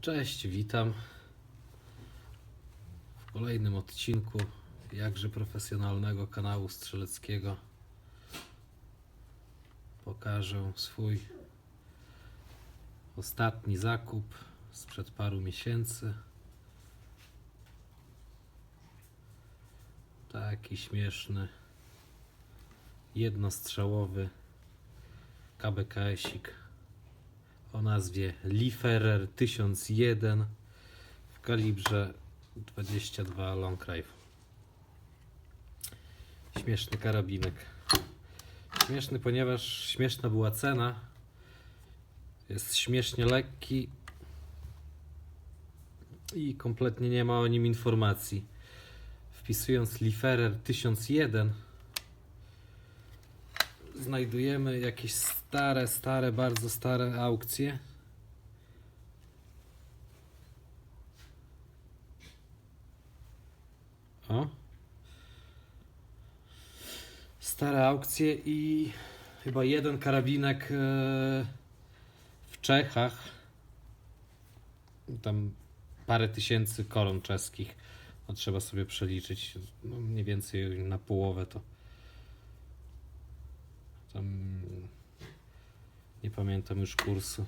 Cześć, witam w kolejnym odcinku jakże profesjonalnego kanału strzeleckiego. Pokażę swój ostatni zakup sprzed paru miesięcy. Taki śmieszny, jednostrzałowy KBKS-ik o nazwie Lieferer 1001 w kalibrze 22 long rifle. Śmieszny karabinek. Śmieszny, ponieważ śmieszna była cena. Jest śmiesznie lekki i kompletnie nie ma o nim informacji. Wpisując Lieferer 1001 znajdujemy jakieś stare, stare, bardzo stare aukcje. O. Stare aukcje i chyba jeden karabinek e, w Czechach. Tam parę tysięcy koron czeskich. No, trzeba sobie przeliczyć. No, mniej więcej na połowę to. Tam nie pamiętam już kursu.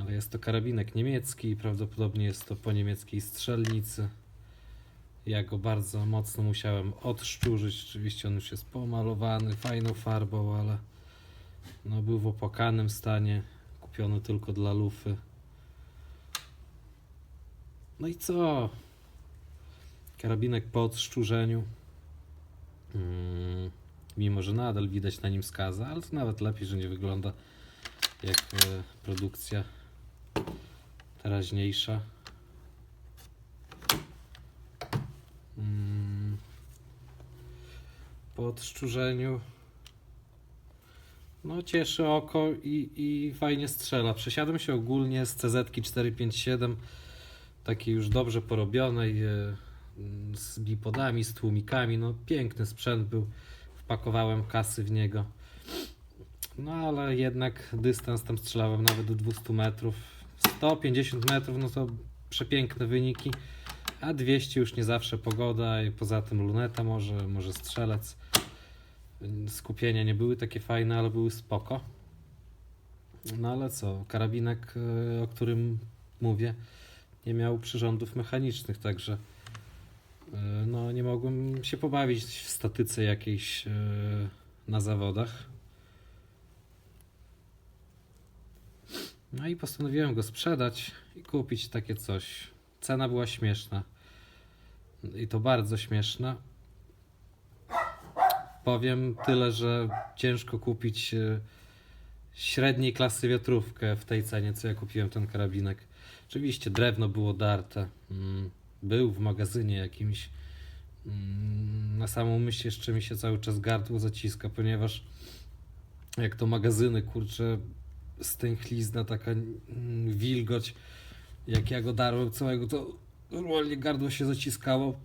Ale jest to karabinek niemiecki prawdopodobnie jest to po niemieckiej strzelnicy. Ja go bardzo mocno musiałem odszczurzyć. Oczywiście on już jest pomalowany fajną farbą, ale no był w opłakanym stanie. Kupiony tylko dla lufy. No i co? Karabinek po odszczurzeniu. Mm mimo że nadal widać na nim skaza, ale to nawet lepiej, że nie wygląda jak e, produkcja teraźniejsza. Mm. Po odszczurzeniu no cieszy oko i, i fajnie strzela. Przesiadłem się ogólnie z CZ 457 takiej już dobrze porobionej e, z bipodami, z tłumikami, no piękny sprzęt był wpakowałem kasy w niego. No ale jednak dystans tam strzelałem nawet do 200 metrów. 150 metrów, no to przepiękne wyniki. A 200 już nie zawsze pogoda i poza tym luneta może, może strzelec. Skupienia nie były takie fajne, ale były spoko. No ale co, karabinek, e, o którym mówię, nie miał przyrządów mechanicznych, także no nie mogłem się pobawić w statyce jakiejś e, na zawodach. No i postanowiłem go sprzedać i kupić takie coś. Cena była śmieszna. I to bardzo śmieszna. Powiem tyle, że ciężko kupić e, średniej klasy wiatrówkę w tej cenie, co ja kupiłem ten karabinek. Oczywiście drewno było darte. Mm był w magazynie jakimś. mm, Na samą myśl jeszcze mi się cały czas gardło zaciska, ponieważ jak to magazyny, kurczę, stęchlizna, taka mm, wilgoć, jak ja go darłem całego, to normalnie gardło się zaciskało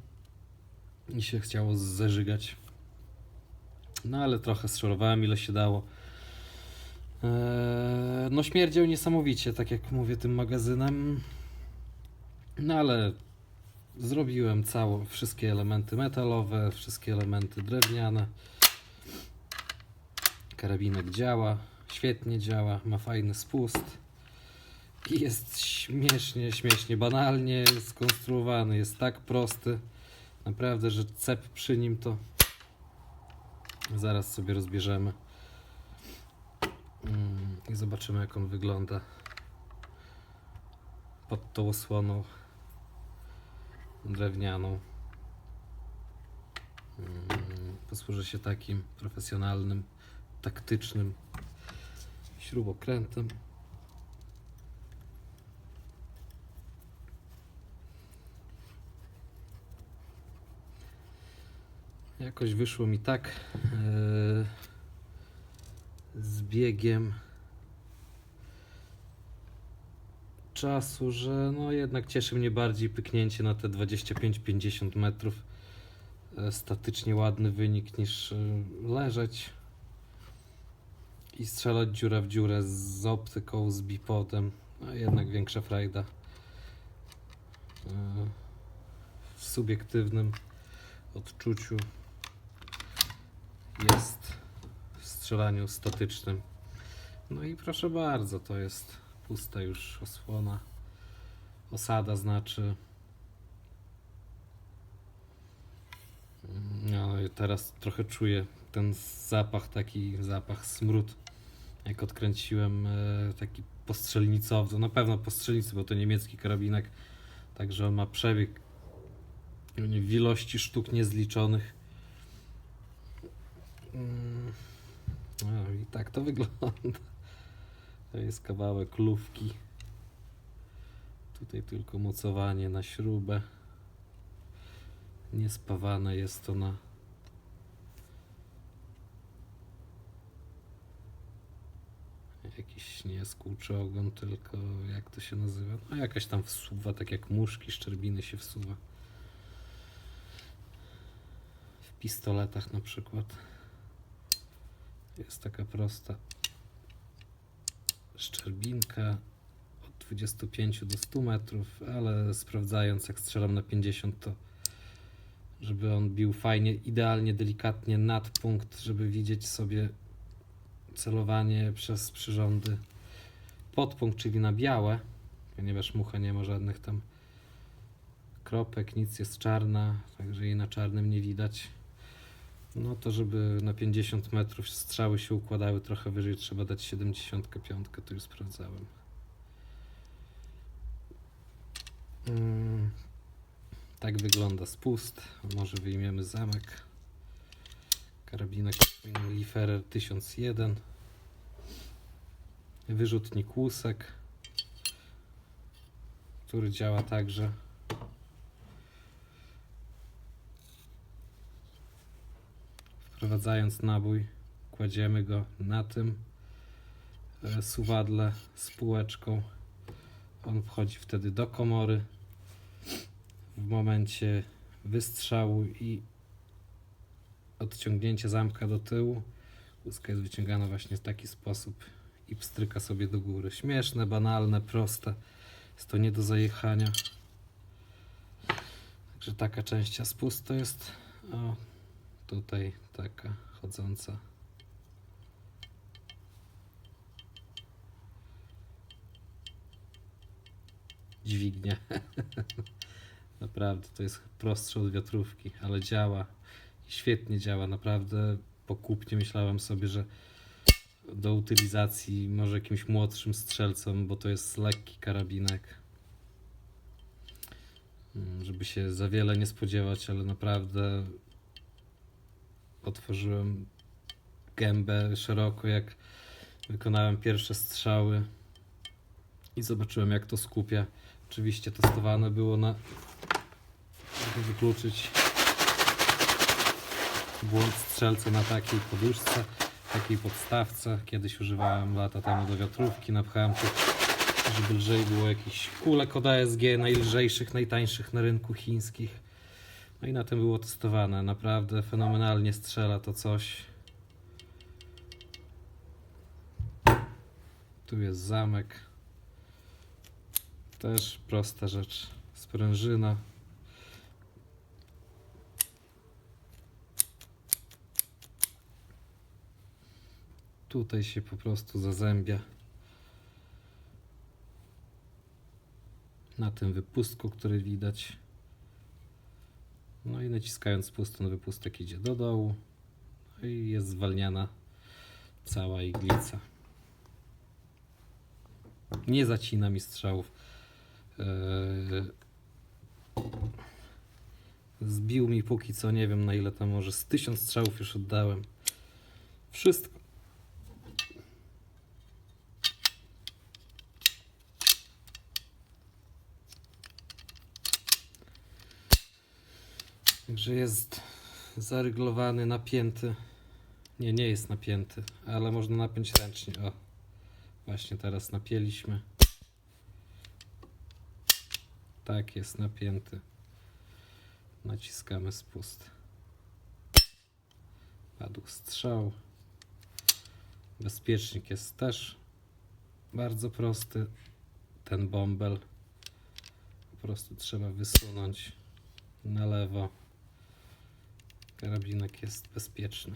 i się chciało zeżygać. No ale trochę strzelowałem ile się dało. Eee, no śmierdział niesamowicie, tak jak mówię, tym magazynem. No ale Zrobiłem całe, wszystkie elementy metalowe, wszystkie elementy drewniane. Karabinek działa, świetnie działa, ma fajny spust. I jest śmiesznie, śmiesznie, banalnie skonstruowany. Jest tak prosty. Naprawdę, że cep przy nim to zaraz sobie rozbierzemy. Mm, I zobaczymy jak on wygląda pod tą osłoną drewnianą. Mm, Posłużę się takim profesjonalnym, taktycznym śrubokrętem. Jakoś wyszło mi tak e, z biegiem czasu, że no jednak cieszy mnie bardziej pyknięcie na te 25-50 metrów. E, Statycznie ładny wynik niż e, leżeć i strzelać dziura w dziurę z optyką, z bipodem. A jednak większa frajda e, w subiektywnym odczuciu jest w strzelaniu statycznym. No i proszę bardzo, to jest pusta już osłona. Osada znaczy. No i teraz trochę czuję ten zapach, taki zapach smród. Jak odkręciłem e, taki postrzelnicowy, na pewno postrzelnicy, bo to niemiecki karabinek, także on ma przebieg w ilości sztuk niezliczonych. No i tak to wygląda. To jest kawałek lufki. Tutaj tylko mocowanie na śrubę. Niespawane jest to na jakiś nie skłuczy ogon, tylko jak to się nazywa? No jakaś tam wsuwa, tak jak muszki, szczerbiny się wsuwa. W pistoletach na przykład. Jest taka prosta szczerbinka od 25 do 100 metrów, ale sprawdzając jak strzelam na 50 to żeby on bił fajnie, idealnie, delikatnie nad punkt, żeby widzieć sobie celowanie przez przyrządy pod punkt, czyli na białe, ponieważ mucha nie ma żadnych tam kropek, nic jest czarna, także jej na czarnym nie widać. No to żeby na 50 metrów strzały się układały trochę wyżej, trzeba dać 75, to już sprawdzałem. Mm, tak wygląda spust. Może wyjmiemy zamek. Karabinek Liferer 1001. Wyrzutnik łusek, który działa także. Wprowadzając nabój, kładziemy go na tym e, suwadle z półeczką. On wchodzi wtedy do komory. W momencie wystrzału i odciągnięcia zamka do tyłu, łuska jest wyciągana właśnie w taki sposób i pstryka sobie do góry. Śmieszne, banalne, proste. Jest to nie do zajechania. Także taka część, spust to jest o, tutaj taka chodząca. Dźwignia. Naprawdę, to jest prostsze od wiatrówki, ale działa. Świetnie działa, naprawdę. Po kupnie myślałem sobie, że do utylizacji może jakimś młodszym strzelcom, bo to jest lekki karabinek. Mm, Żeby się za wiele nie spodziewać, ale naprawdę otworzyłem gębę szeroko, jak wykonałem pierwsze strzały i zobaczyłem, jak to skupia. Oczywiście testowane było na żeby wykluczyć błąd strzelca na takiej poduszce, takiej podstawce. Kiedyś używałem lata temu do wiatrówki, napchałem tu, żeby lżej było jakiś kulek od ASG, najlżejszych, najtańszych na rynku chińskich. No i na tym było testowane. Naprawdę fenomenalnie strzela to coś. Tu jest zamek. Też prosta rzecz. Sprężyna. Tutaj się po prostu zazębia. Na tym wypustku, który widać. No i naciskając spust, ten wypustek idzie do dołu. No i jest zwalniana cała iglica. Nie zacina mi strzałów. Eee, Zbił mi póki co, nie wiem na ile tam może z tysiąc strzałów już oddałem. Wszystko. Także jest zaryglowany, napięty. Nie, nie jest napięty, ale można napiąć ręcznie. O, właśnie teraz napięliśmy. Tak, jest napięty. Naciskamy spust. Padł strzał. Bezpiecznik jest też bardzo prosty. ten bąbel. Po prostu trzeba wysunąć na lewo. Karabinek jest bezpieczny.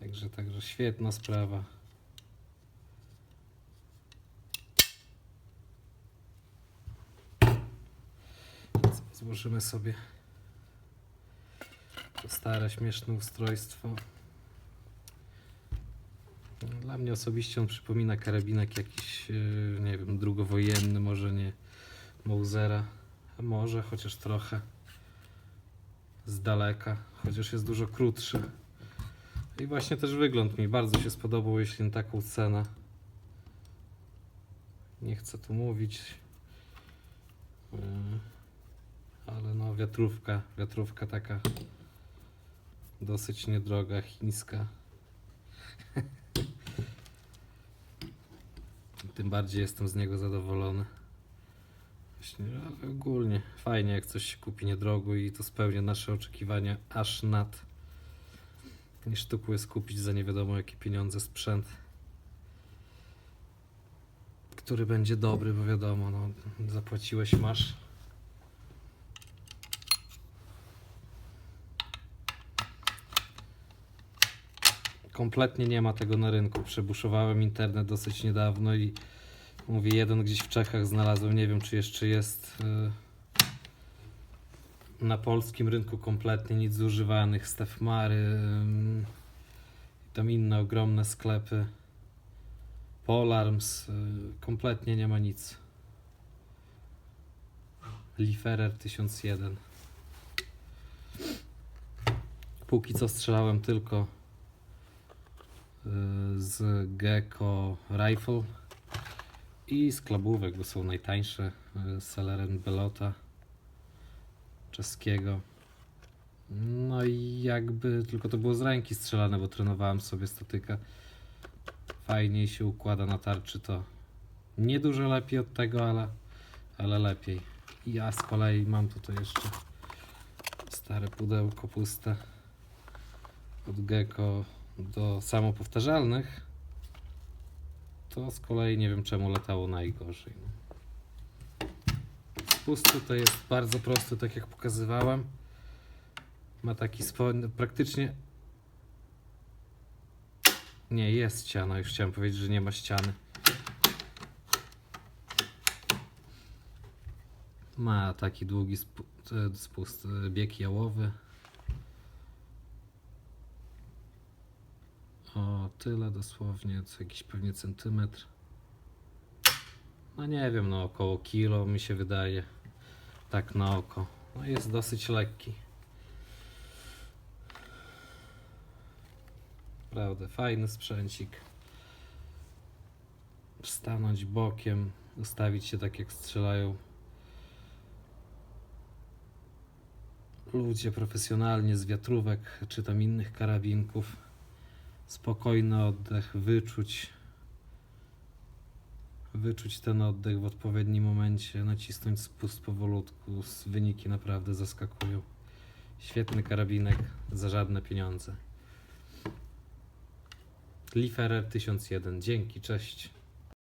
Także, także świetna sprawa. Złożymy sobie to stare, śmieszne ustrojstwo. Dla mnie osobiście on przypomina karabinek jakiś, e, nie wiem, drugowojenny, może nie Mausera, a może chociaż trochę z daleka, chociaż jest dużo krótszy. I właśnie też wygląd mi bardzo się spodobał, jeśli na taką cenę. Nie chcę tu mówić. Yy, Ale no, wiatrówka, wiatrówka taka dosyć niedroga, chińska. Tym bardziej jestem z niego zadowolony. Właśnie, ale ogólnie fajnie, jak coś się kupi niedrogo i to spełnia nasze oczekiwania aż nad. Nie sztuku jest kupić za nie wiadomo jakie pieniądze sprzęt, który będzie dobry, bo wiadomo, no, zapłaciłeś, masz. Kompletnie nie ma tego na rynku. Przebuszowałem internet dosyć niedawno i mówię, jeden gdzieś w Czechach znalazłem, nie wiem czy jeszcze jest y, na polskim rynku kompletnie nic zużywanych, Stefmary, ym, i tam inne ogromne sklepy, Polarms, y, kompletnie nie ma nic. Liferer 1001. Póki co strzelałem tylko y, z Gecko Rifle i z klabówek, bo są najtańsze y, z Celeren Belota czeskiego. No i jakby tylko to było z ręki strzelane, bo trenowałem sobie statykę. Fajniej się układa na tarczy to nie dużo lepiej od tego, ale, ale lepiej. Ja z kolei mam tutaj jeszcze stare pudełko puste od Gecko do samopowtarzalnych. To z kolei nie wiem czemu latało najgorzej. Spust tutaj jest bardzo prosty, tak jak pokazywałem. Ma taki swojny, praktycznie nie, jest ściana. Już chciałem powiedzieć, że nie ma ściany. Ma taki długi spu- e, spust, e, bieg jałowy. O, tyle dosłownie, co jakiś pewnie centymetr. No nie wiem, no około kilo mi się wydaje. Tak na oko. No jest dosyć lekki. Naprawdę, fajny sprzęcik. Stanąć bokiem, ustawić się tak jak strzelają ludzie profesjonalnie z wiatrówek czy tam innych karabinków. Spokojny oddech, wyczuć. Wyczuć ten oddech w odpowiednim momencie, nacisnąć spust powolutku. Wyniki naprawdę zaskakują. Świetny karabinek za żadne pieniądze. Liferer 1001. Dzięki, cześć.